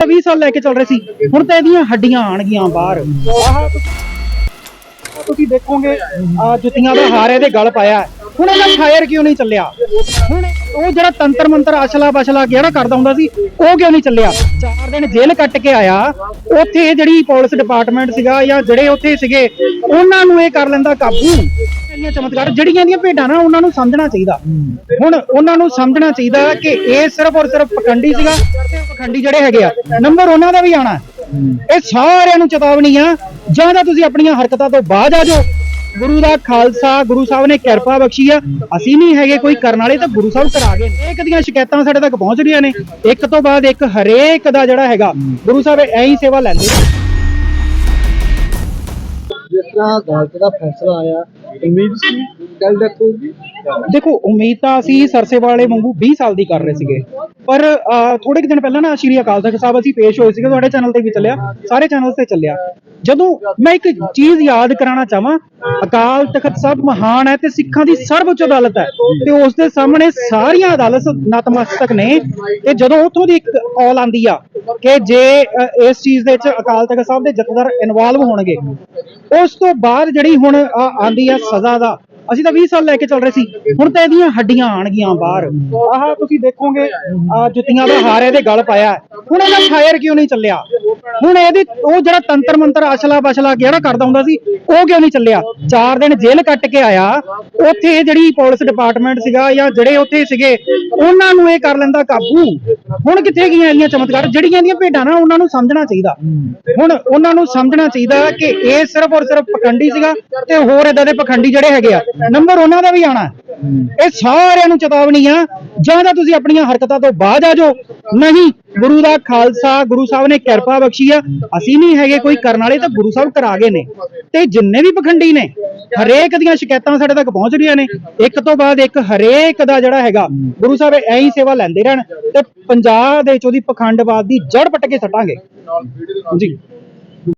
20 ਸਾਲ ਲੈ ਕੇ ਚੱਲ ਰਹੇ ਸੀ। ਹੁਣ ਤਾਂ ਇਹਦੀਆਂ ਹੱਡੀਆਂ ਆਣਗੀਆਂ ਬਾਹਰ। ਆਹ ਤੁਸੀਂ ਦੇਖੋਗੇ ਆ ਜੁੱਤੀਆਂ ਦਾ ਹਾਰ ਇਹਦੇ ਗਲ ਪਾਇਆ ਹੁਣ ਇਹਦਾ ਫਾਇਰ ਕਿਉਂ ਨਹੀਂ ਚੱਲਿਆ? ਹੁਣ ਉਹ ਜਿਹੜਾ ਤੰਤਰ ਮੰਤਰ ਅਸਲਾ ਬਸਲਾ ਜਿਹੜਾ ਕਰਦਾ ਹੁੰਦਾ ਸੀ, ਉਹ ਕਿਉਂ ਨਹੀਂ ਚੱਲਿਆ? ਚਾਰ ਦਿਨ ਜੇਲ੍ਹ ਕੱਟ ਕੇ ਆਇਆ, ਉੱਥੇ ਜਿਹੜੀ ਪੁਲਿਸ ਡਿਪਾਰਟਮੈਂਟ ਸੀਗਾ ਜਾਂ ਜਿਹੜੇ ਉੱਥੇ ਸੀਗੇ, ਉਹਨਾਂ ਨੂੰ ਇਹ ਕਰ ਲੈਂਦਾ ਕਾਬੂ। ਇੰਨੀਆਂ ਚਮਤਕਾਰ, ਜਿਹੜੀਆਂ ਇਹਦੀਆਂ ਭੇਡਾਂ ਨਾ, ਉਹਨਾਂ ਨੂੰ ਸਮਝਣਾ ਚਾਹੀਦਾ। ਹੁਣ ਉਹਨਾਂ ਨੂੰ ਸਮਝਣਾ ਚਾਹੀਦਾ ਕਿ ਇਹ ਸਿਰਫ ਔਰ ਸਿਰਫ ਪਖੰਡੀ ਸੀਗਾ, ਪਖੰਡੀ ਜਿਹੜੇ ਹੈਗੇ ਆ ਨੰਬਰ ਉਹਨਾਂ ਦਾ ਵੀ ਆਣਾ ਇਹ ਸਾਰਿਆਂ ਨੂੰ ਚੇਤਾਵਨੀ ਆ, ਜਾਂ ਤਾਂ ਤੁਸੀਂ ਆਪਣੀਆਂ ਹਰਕਤਾਂ ਤੋਂ ਬਾਅਦ ਆ ਜਾਓ ਗੁਰੂ ਦਾ ਖਾਲਸਾ, ਗੁਰੂ ਸਾਹਿਬ ਨੇ ਕਿਰਪਾ ਬਖਸ਼ੀ ਆ। ਅਸੀਂ ਨਹੀਂ ਹੈਗੇ ਕੋਈ ਕਰਨ ਵਾਲੇ, ਤਾਂ ਗੁਰੂ ਸਾਹਿਬ ਕਰਾ ਗਏ ਨੇ। ਇੱਕ ਦੀਆਂ ਸ਼ਿਕਾਇਤਾਂ ਸਾਡੇ ਤੱਕ ਪਹੁੰਚ ਰਹੀਆਂ ਨੇ। ਇੱਕ ਤੋਂ ਬਾਅਦ ਇੱਕ ਹਰੇਕ ਦਾ ਜਿਹੜਾ ਹੈਗਾ, ਗੁਰੂ ਸਾਹਿਬ ਐਂ ਹੀ ਸੇਵਾ ਲੈਂਦੇ ਨੇ। ਜਿਸ ਤਰ੍ਹਾਂ ਅਦਾਲਤ ਦਾ ਫੈਸਲਾ ਆਇਆ, ਉਮੀਦ ਸੀ ਕੱਲ ਦੇਖੋਗੀ ਦੇਖੋ, ਉਮੀਦ ਤਾਂ ਅਸੀਂ ਸਰਸੇ ਵਾਲੇ ਵਾਂਗੂ 20 ਸਾਲ ਦੀ ਕਰ ਰਹੇ ਸੀਗੇ। ਪਰ ਥੋੜੇ ਕੁ ਦਿਨ ਪਹਿਲਾਂ ਨਾ ਸ਼੍ਰੀ ਅਕਾਲ ਤਖਤ ਸਾਹਿਬ ਅਸੀਂ ਪੇਸ਼ ਹੋਏ ਸੀਗੇ ਤੁਹਾਡੇ ਚੈਨਲ ਤੇ ਵੀ ਚੱਲਿਆ, ਸਾਰੇ ਚੈਨਲ ਤੇ ਚੱਲਿਆ। ਜਦੋਂ ਮੈਂ ਇੱਕ ਚੀਜ਼ ਯਾਦ ਕਰਾਉਣਾ ਚਾਹਾਂ, ਅਕਾਲ ਤਖਤ ਸਾਹਿਬ ਮਹਾਨ ਹੈ ਤੇ ਸਿੱਖਾਂ ਦੀ ਸਰਵਉੱਚ ਅਦਾਲਤ ਹੈ। ਤੇ ਉਸ ਦੇ ਸਾਹਮਣੇ ਸਾਰੀਆਂ ਅਦਾਲਤ ਨਤਮਸਤਕ ਨੇ। ਤੇ ਜਦੋਂ ਉੱਥੋਂ ਦੀ ਇੱਕ ਕਾਲ ਆਂਦੀ ਆ ਕਿ ਜੇ ਇਸ ਚੀਜ਼ ਦੇ ਵਿੱਚ ਅਕਾਲ ਤਖਤ ਸਾਹਿਬ ਦੇ ਜਥੇਦਾਰ ਇਨਵੋਲਵ ਹੋਣਗੇ, ਉਸ ਤੋਂ ਬਾਅਦ ਜਿਹੜੀ ਹੁਣ ਆ- ਆਂਦੀ ਆ ਸਜ਼ਾ ਦਾ ਅਸੀਂ ਤਾਂ 20 ਸਾਲ ਲੈ ਕੇ ਚੱਲ ਰਹੇ ਸੀ। ਹੁਣ ਤਾਂ ਇਹਦੀਆਂ ਹੱਡੀਆਂ ਆਣਗੀਆਂ ਬਾਹਰ। ਆਹ ਤੁਸੀਂ ਦੇਖੋਗੇ ਆ ਜੁੱਤੀਆਂ ਦਾ ਹਾਰ ਇਹਦੇ ਗਲ ਪਾਇਆ। ਹੁਣ ਇਹਦਾ ਫਾਇਰ ਕਿਉਂ ਨਹੀਂ ਚੱਲਿਆ? ਹੁਣ ਇਹਦੀ ਉਹ ਜਿਹੜਾ ਤੰਤਰ ਮੰਤਰ ਅਸਲਾ ਬਸਲਾ ਜਿਹੜਾ ਕਰਦਾ ਹੁੰਦਾ ਸੀ, ਉਹ ਕਿਉਂ ਨਹੀਂ ਚੱਲਿਆ? ਚਾਰ ਦਿਨ ਜੇਲ੍ਹ ਕੱਟ ਕੇ ਆਇਆ, ਉੱਥੇ ਜਿਹੜੀ ਪੁਲਿਸ ਡਿਪਾਰਟਮੈਂਟ ਸੀਗਾ ਜਾਂ ਜਿਹੜੇ ਉੱਥੇ ਸੀਗੇ, ਉਹਨਾਂ ਨੂੰ ਇਹ ਕਰ ਲੈਂਦਾ ਕਾਬੂ। ਹੁਣ ਕਿੱਥੇ ਗਈਆਂ ਇਹਦੀਆਂ ਚਮਤਕਾਰ? ਜਿਹੜੀਆਂ ਇਹਦੀਆਂ ਭੇਡਾਂ ਨਾ, ਉਹਨਾਂ ਨੂੰ ਸਮਝਣਾ ਚਾਹੀਦਾ। ਹੁਣ ਉਹਨਾਂ ਨੂੰ ਸਮਝਣਾ ਚਾਹੀਦਾ ਕਿ ਇਹ ਸਿਰਫ ਔਰ ਸਿਰਫ ਪਖੰਡੀ ਸੀਗਾ ਤੇ ਹੋਰ ਇਦਾਂ ਦੇ ਪਖੰਡੀ ਜਿਹੜੇ ਹੈਗੇ ਆ, ਨੰਬਰ ਉਹਨਾਂ ਦਾ ਵੀ ਆਣਾ ਇਹ ਸਾਰਿਆਂ ਨੂੰ ਚੇਤਾਵਨੀ ਆ। ਜਾਂ ਤਾਂ ਤੁਸੀਂ ਆਪਣੀਆਂ ਹਰਕਤਾਂ ਤੋਂ ਬਾਅਦ ਆ ਜਾਓ। ਨਹੀਂ, ਗੁਰੂ ਦਾ ਖਾਲਸਾ, ਗੁਰੂ ਸਾਹਿਬ ਨੇ ਕਿਰਪਾ ਬਖਸ਼ੀ ਆ। ਅਸੀਂ ਨਹੀਂ ਹੈਗੇ ਕੋਈ ਕਰਨ ਵਾਲੇ, ਤਾਂ ਗੁਰੂ ਸਾਹਿਬ ਕਰਾ ਗਏ ਨੇ। ਤੇ ਜਿੰਨੇ ਵੀ ਪਖੰਡੀ ਨੇ, ਹਰੇਕ ਦੀਆਂ ਸ਼ਿਕਾਇਤਾਂ ਸਾਡੇ ਤੱਕ ਪਹੁੰਚ ਰਹੀਆਂ ਨੇ। ਇੱਕ ਤੋਂ ਬਾਅਦ ਇੱਕ ਹਰੇਕ ਦਾ ਜਿਹੜਾ ਹੈਗਾ, ਗੁਰੂ ਸਾਹਿਬ ਐਂ ਹੀ ਸੇਵਾ ਲੈਂਦੇ ਰਹਿਣ। ਤੇ ਪੰਜਾਬ ਦੇ ਵਿੱਚ ਉਹਦੀ ਪਖੰਡਵਾਦ ਦੀ ਜੜ ਪੱਟ ਕੇ ਸੱਟਾਂਗੇ ਜੀ।